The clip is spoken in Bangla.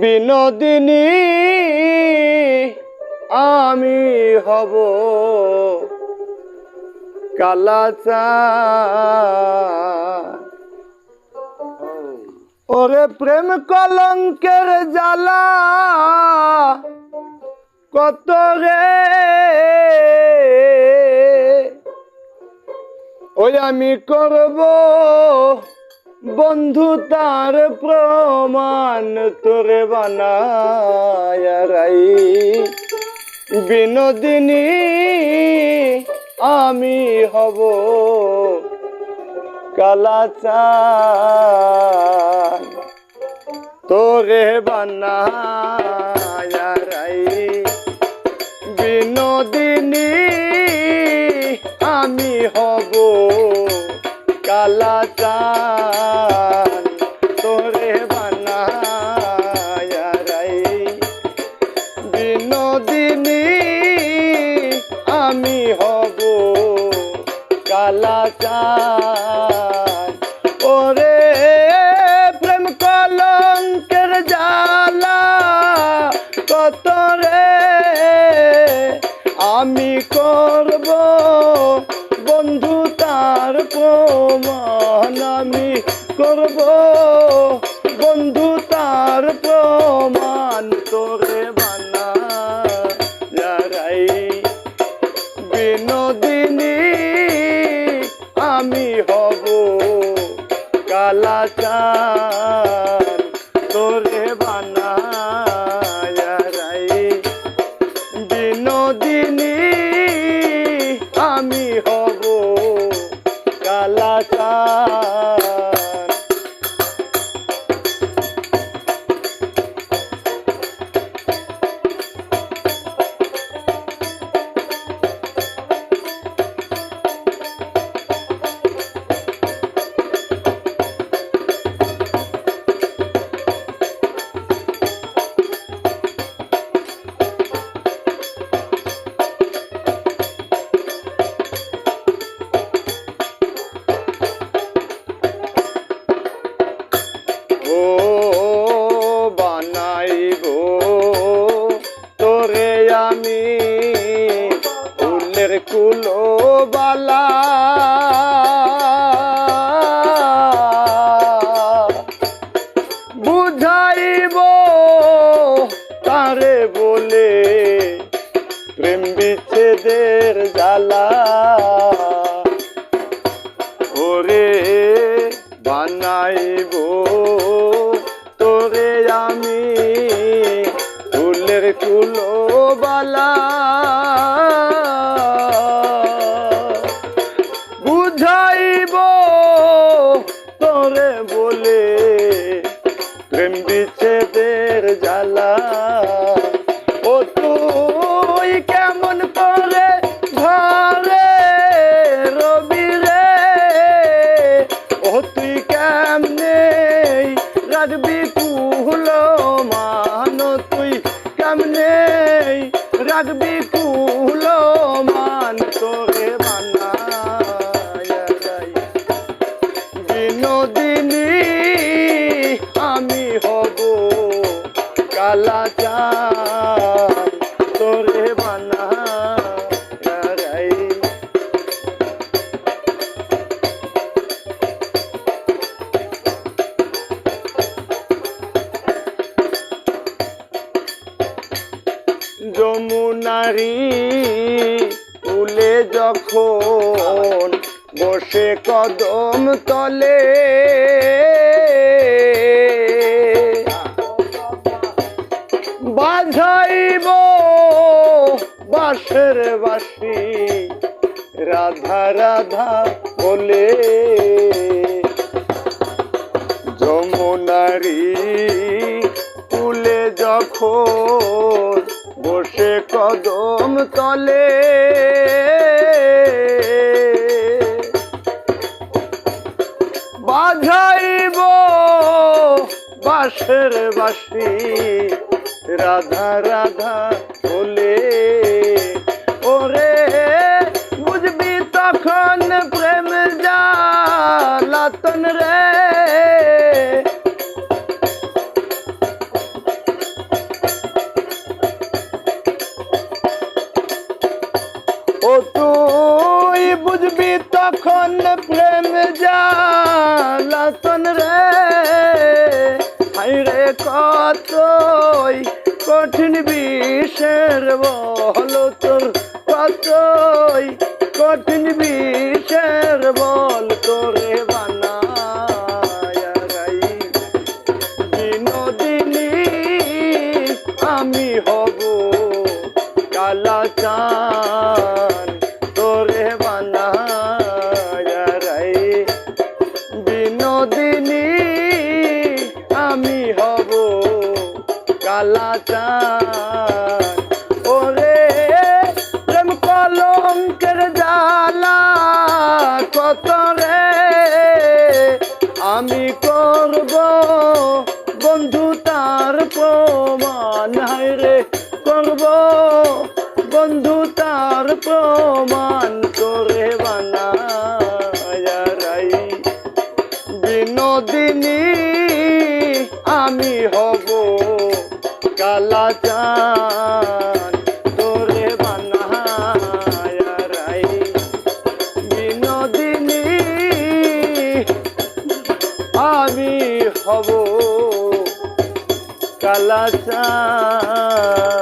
বিনোদিনী আমি হব কালাচা। ওরে প্রেম কলঙ্কের জ্বালা কত রে। ওই আমি করব বন্ধু তার প্রমাণ তোরে বানায় বিনোদিনী আমি হব কালাচান তোরে বানায় বিনোদিনী আমি হব কালাচান তোরে বানায় আমি করব? বন্ধু তার প্রমাণ তোরে বানা বিনোদিনী আমি হব কালাচান তোরে বানা বিনোদিনী বিচ্ছেদের জ্বালা। ওরে, বানাইব। তোরে আমি ফুলের কুলো বালা বুঝাইব তোরে বলে, প্রেম বিচ্ছেদের জ্বালা। রাখবি কুহলো মান তুই কেমনে রাখবি কুহলো মান? তোরে বানা বিনোদিনী যমুনারি উলে যখন বসে কদম তলে। বাজাইব বাঁশের বাসি রাধা রাধা বলে। যমুনারি কুলে যখন বসে কদম তলে, বাজাইব বাঁশের বাসি রাধা রাধা বলে। ওরে বুঝবি তখন প্রেম জ্বালাতন রে তখন প্রেম জ্বালাতন রে? হাইরে কতই কঠিন বিষের বল তোর, কতই কঠিন বিষের বল তোরে বানায় বিনোদিনী, আমি হব কালা চান ওরে প্রেম কলঙ্কের জালা কত আমি করব বন্ধু তার করব বন্ধু তার প্রমাণ। করে বানায় রাই। বিনোদিনী, আমি হব কালা চান তোরে বানায় বিনোদিনী আমি হব কালা চান।